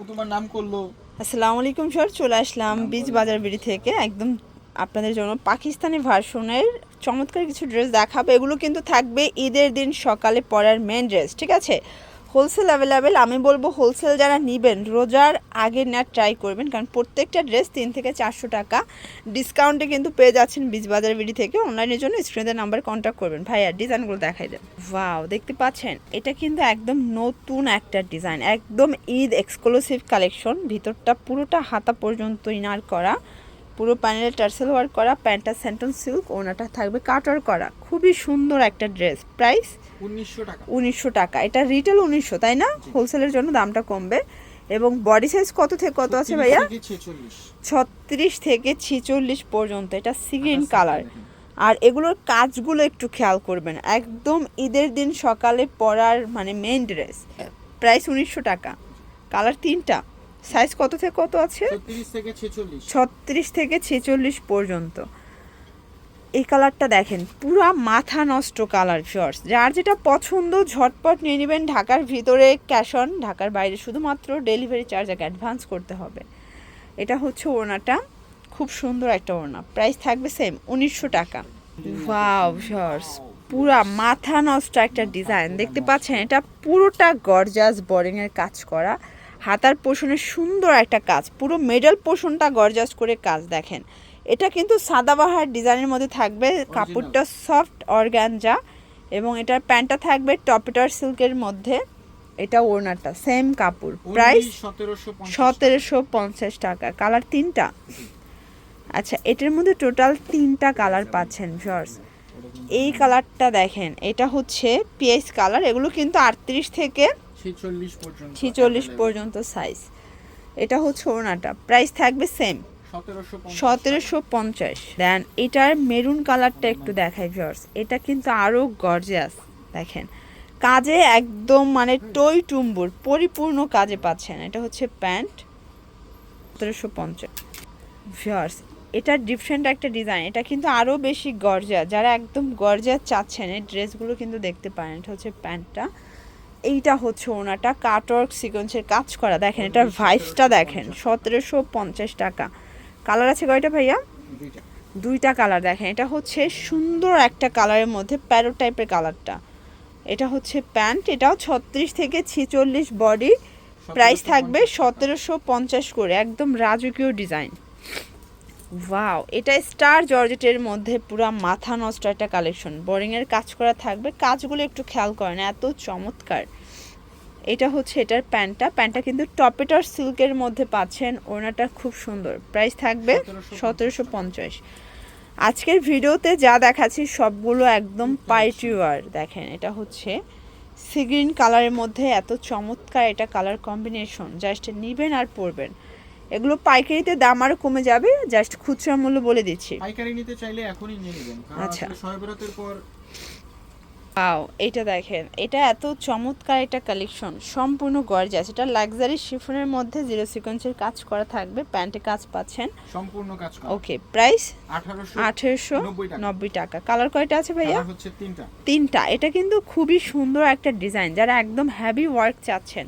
আপু তোমার নাম করল? আসসালামু আলাইকুম স্যার চলে আসলাম বীজ বাজার বিড়ি থেকে। একদম আপনাদের জন্য পাকিস্তানি ভার্সনের চমৎকার কিছু ড্রেস দেখাবো। এগুলো কিন্তু থাকবে ঈদের দিন সকালে পরার মেন ড্রেস ঠিক আছে? হোলসেল অ্যাভেলেবেল আমি বলব হোলসেল যারা নেবেন, রোজার আগে নেওয়ার ট্রাই করবেন, কারণ প্রত্যেকটা ড্রেস তিন থেকে চারশো টাকা ডিসকাউন্টে কিন্তু পেয়ে যাচ্ছেন বীজ বাজার বিড়ি থেকে। অনলাইনের জন্য স্ক্রিনের নাম্বার কন্ট্যাক্ট করবেন। ভাইয়া ডিজাইনগুলো দেখাই দেন। ওয়াও দেখতে পাচ্ছেন? এটা কিন্তু একদম নতুন একটা ডিজাইন একদম ঈদ এক্সক্লুসিভ কালেকশন ভিতরটা পুরোটা হাতা পর্যন্ত ইনার করা। পুরো প্যানেলে টার্সেল ওয়ার্ক করা প্যান্টটা সেন্টন সিল্ক ওনাটা থাকবে কাটার করা। খুবই সুন্দর একটা ড্রেস। প্রাইস উনিশশো টাকা। উনিশশো টাকা। এটা রিটেল উনিশশো তাই না? হোলসেলের জন্য দামটা কমবে। এবং বডি সাইজ কত থেকে কত আছে ভাইয়া? ছত্রিশ থেকে ছেচল্লিশ পর্যন্ত। এটা সিগ্রিন কালার। আর এগুলোর কাজগুলো একটু খেয়াল করবেন। একদম ঈদের দিন সকালে পরার মানে মেন ড্রেস প্রাইস উনিশশো টাকা। কালার তিনটা। সাইজ কত থেকে কত আছে? ছত্রিশ থেকে ছেচল্লিশ। পর্যন্ত। এই কালারটা দেখেন পুরা মাথা নষ্ট কালার শর্টস যার যেটা পছন্দ ঝটপট নিয়ে নেবেন ঢাকার ভিতরে ক্যাশ অন ঢাকার বাইরে। শুধুমাত্র ডেলিভারি চার্জ আগে অ্যাডভান্স করতে হবে। এটা হচ্ছে ওড়নাটা খুব সুন্দর একটা ওড়না। প্রাইস থাকবে সেম উনিশশো টাকা। ওয়াও শর্টস পুরা মাথা নষ্ট একটা ডিজাইন দেখতে পাচ্ছেন এটা পুরোটা গর্জাস বোরিংয়ের কাজ করা। হাতার পোষণে সুন্দর একটা কাজ। পুরো মেডাল পোষণটা গর্জাস করে কাজ দেখেন। এটা কিন্তু সাদাবাহার ডিজাইনের মধ্যে থাকবে। কাপড়টা সফট অর্গানজা এবং এটার প্যান্টটা থাকবে টপেটার সিল্কের মধ্যে। এটা ওড়নাটা সেম কাপড়। প্রাইস সতেরোশো সতেরোশো পঞ্চাশ টাকা। কালার তিনটা। আচ্ছা এটার মধ্যে টোটাল তিনটা কালার পাচ্ছেন শর্টস এই কালারটা দেখেন এটা হচ্ছে পিএস কালার এগুলো কিন্তু আটত্রিশ থেকে ছেচল্লিশ পর্যন্ত সাইজ এটা হচ্ছে ওড়নাটা। প্রাইস থাকবে সেম সতেরোশো পঞ্চাশ। দেন এটার মেরুন কালারটা একটু দেখাই ভিউয়ার্স এটা কিন্তু আরও গর্জিয়াস দেখেন। কাজে একদম মানে টই টুম্বুর পরিপূর্ণ কাজে পাচ্ছেন। এটা হচ্ছে প্যান্ট। সতেরোশো পঞ্চাশ। ভিউয়ার্স এটা ডিফারেন্ট একটা ডিজাইন এটা কিন্তু আরও বেশি গর্জিয়া যারা একদম গর্জিয়া চাচ্ছেন এই ড্রেসগুলো কিন্তু দেখতে পারেন। এটা হচ্ছে প্যান্টটা। এইটা হচ্ছে ওনাটা কাটওয়ার্ক সিকোয়েন্সের কাজ করা। দেখেন এটার ভাইসটা দেখেন সতেরোশো পঞ্চাশ টাকা। কালার আছে কয়টা ভাইয়া? দুইটা। কালার দেখেন এটা হচ্ছে সুন্দর একটা কালারের মধ্যে প্যারো টাইপের কালারটা এটা হচ্ছে প্যান্ট এটাও ছত্রিশ থেকে ছেচল্লিশ বডি প্রাইস থাকবে সতেরোশো পঞ্চাশ। করে একদম রাজকীয় ডিজাইন ওয়াও এটা স্টার জর্জেটের মধ্যে পুরো মাথা নষ্ট একটা কালেকশন বোরিংয়ের কাজ করা থাকবে, কাজগুলো একটু খেয়াল করেন, এত চমৎকার। এটা হচ্ছে এটার প্যান্টটা প্যান্টটা কিন্তু টপেটার সিল্কের মধ্যে পাচ্ছেন, ওনাটা খুব সুন্দর। প্রাইস থাকবে সতেরোশো পঞ্চাশ। আজকের ভিডিওতে যা দেখাচ্ছি সবগুলো একদম পাইটিওয়ার দেখেন, এটা হচ্ছে সিগ্রিন কালারের মধ্যে এত চমৎকার এটা কালার কম্বিনেশন জাস্ট নিবেন আর পরবেন। এগুলো পাইকারিতে দাম আরও কমে যাবে জাস্ট খুচরা মূল্য বলে দিচ্ছি। পাইকারি নিতে চাইলে এখনই নিয়ে নেবেন আচ্ছা। আসলে শবে বরাতের পর পাও এটা দেখেন এটা এত চমৎকার একটা কালেকশন সম্পূর্ণ গর্জাস এটা লাক্সারি শিফনের মধ্যে জিরো সিকোয়েন্সের কাজ করা থাকবে প্যান্টে কাজ পাচ্ছেন। সম্পূর্ণ কাজ করা। ওকে প্রাইস আঠারোশো আঠেরোশো নব্বই টাকা। কালার কয়টা আছে ভাইয়া? হচ্ছে তিনটা। তিনটা। এটা কিন্তু খুবই সুন্দর একটা ডিজাইন যারা একদম হ্যাভি ওয়ার্ক চাচ্ছেন।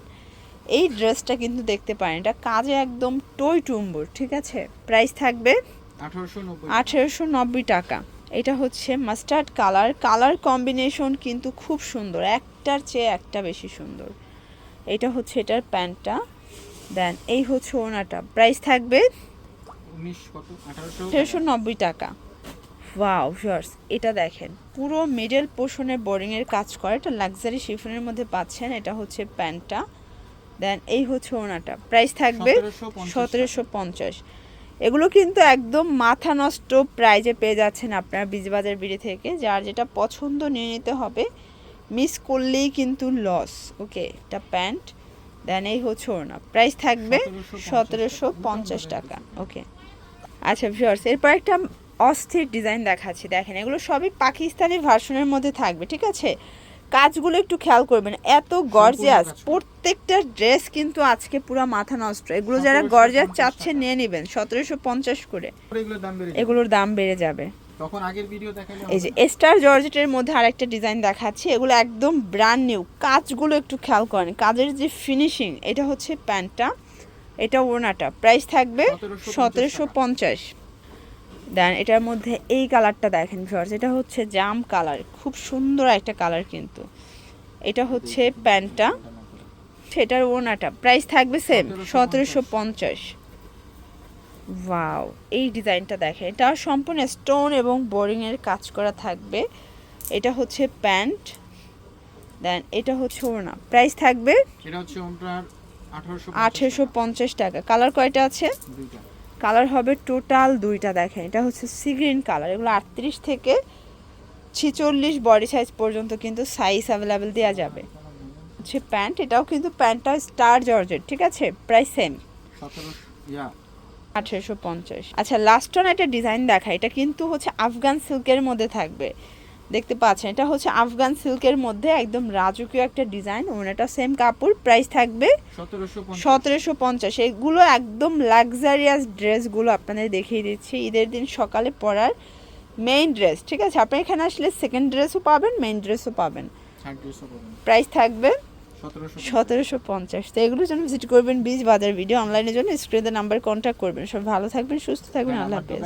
এই ড্রেসটা কিন্তু দেখতে পারেন। এটা কাজে একদম টই টুম্বুর ঠিক আছে? প্রাইস থাকবে আঠারোশো নব্বই টাকা। এটা হচ্ছে মাস্টার্ড কালার কালার কম্বিনেশন কিন্তু খুব সুন্দর একটার চেয়ে একটা বেশি সুন্দর। এটা হচ্ছে এটার প্যান্টটা। দেন এই হচ্ছে ওনাটা। প্রাইস থাকবে আঠারোশো নব্বই টাকা। ওয়াও ভিউয়ার্স এটা দেখেন। পুরো মিডল পোর্শনে বোরিংয়ের কাজ করে। এটা লাক্সারি শিফনের মধ্যে পাচ্ছেন। এটা হচ্ছে প্যান্টটা। দেন এই হচ্ছে ওনাটা। প্রাইস থাকবে সতেরোশো পঞ্চাশ এগুলো কিন্তু একদম মাথা নষ্ট প্রাইজে পেয়ে যাচ্ছেন আপনার বীজবাজার বিড়ি থেকে। যার যেটা পছন্দ নিয়ে নিতে হবে মিস করলেই কিন্তু লস ওকে এটা প্যান্ট দেন এই হচ্ছে ওনা প্রাইস থাকবে সতেরোশো পঞ্চাশ টাকা। ওকে আচ্ছা ভিউয়ার্স এরপর একটা অস্থির ডিজাইন দেখাচ্ছি। দেখেন এগুলো সবই পাকিস্তানি ভার্সনের মধ্যে থাকবে ঠিক আছে? কাজগুলো একটু খেয়াল করবেন এত গর্জিয়াস প্রত্যেকটা ড্রেস কিন্তু আজকে পুরো মাথা নষ্ট। এগুলো যারা 1750 গর্জিয়াস টাকা। চাচ্ছেন নিয়ে নেবেন সতেরোশো পঞ্চাশ করে। এগুলোর দাম বেড়ে যাবে। এগুলোর দাম বেড়ে যাবে। তখন আগের ভিডিও এই যে স্টার জর্জেটের মধ্যে আরেকটা ডিজাইন দেখাচ্ছি এগুলো একদম ব্র্যান্ড নিউ কাজগুলো একটু খেয়াল করেন কাজের যে ফিনিশিং এটা হচ্ছে প্যান্টটা এটা ওড়নাটা। প্রাইস থাকবে সতেরোশো পঞ্চাশ। দেন এটার মধ্যে এই কালারটা দেখেন ভিউয়ার্স এটা হচ্ছে জাম কালার খুব সুন্দর একটা কালার কিন্তু। এটা হচ্ছে প্যান্টটা সেটার ওনাটা প্রাইস থাকবে সেম সতেরোশো পঞ্চাশ। ওয়াও এই ডিজাইনটা দেখেন এটা সম্পূর্ণ স্টোন এবং বোরিংয়ের কাজ করা থাকবে। এটা হচ্ছে প্যান্ট দেন এটা হচ্ছে ওড়না প্রাইস থাকবে এটা হচ্ছে আঠারোশো আঠেরোশো পঞ্চাশ টাকা। কালার কয়টা আছে? দুইটা। কালার হবে টোটাল দুইটা দেখেন। এটা হচ্ছে সি গ্রিন কালার। এগুলো আটত্রিশ থেকে ছিচল্লিশ বডি সাইজ পর্যন্ত কিন্তু সাইজ অ্যাভেলেবেল দেওয়া যাবে। হচ্ছে প্যান্ট এটাও কিন্তু প্যান্টটা স্টার জর্জের ঠিক আছে? প্রায় সেম। আঠেরোশো পঞ্চাশ। আচ্ছা লাস্ট একটা ডিজাইন দেখা এটা কিন্তু হচ্ছে আফগান সিল্কের মধ্যে থাকবে। দেখতে পাচ্ছেন এটা হচ্ছে আফগান সিল্কের মধ্যে একদম রাজকীয় একটা ডিজাইন ওনাটা সেম কাপড় প্রাইস থাকবে সতেরোশো পঞ্চাশ। এগুলো একদম লাক্সারিয়াস ড্রেসগুলো আপনাদের দেখিয়ে দিচ্ছি ঈদের দিন সকালে পরার মেইন ড্রেস ঠিক আছে? আপনি এখানে আসলে সেকেন্ড ড্রেসও পাবেন মেইন ড্রেসও পাবেন। প্রাইস থাকবে সতেরোশো পঞ্চাশ। তো এগুলোর জন্য ভিজিট করবেন বীজ বাজার ভিডিও অনলাইনের জন্য স্ক্রিনের নাম্বার কন্ট্যাক্ট করবেন। সব ভালো থাকবেন সুস্থ থাকবেন হ্যাঁ, আল্লাহ হাফেজ।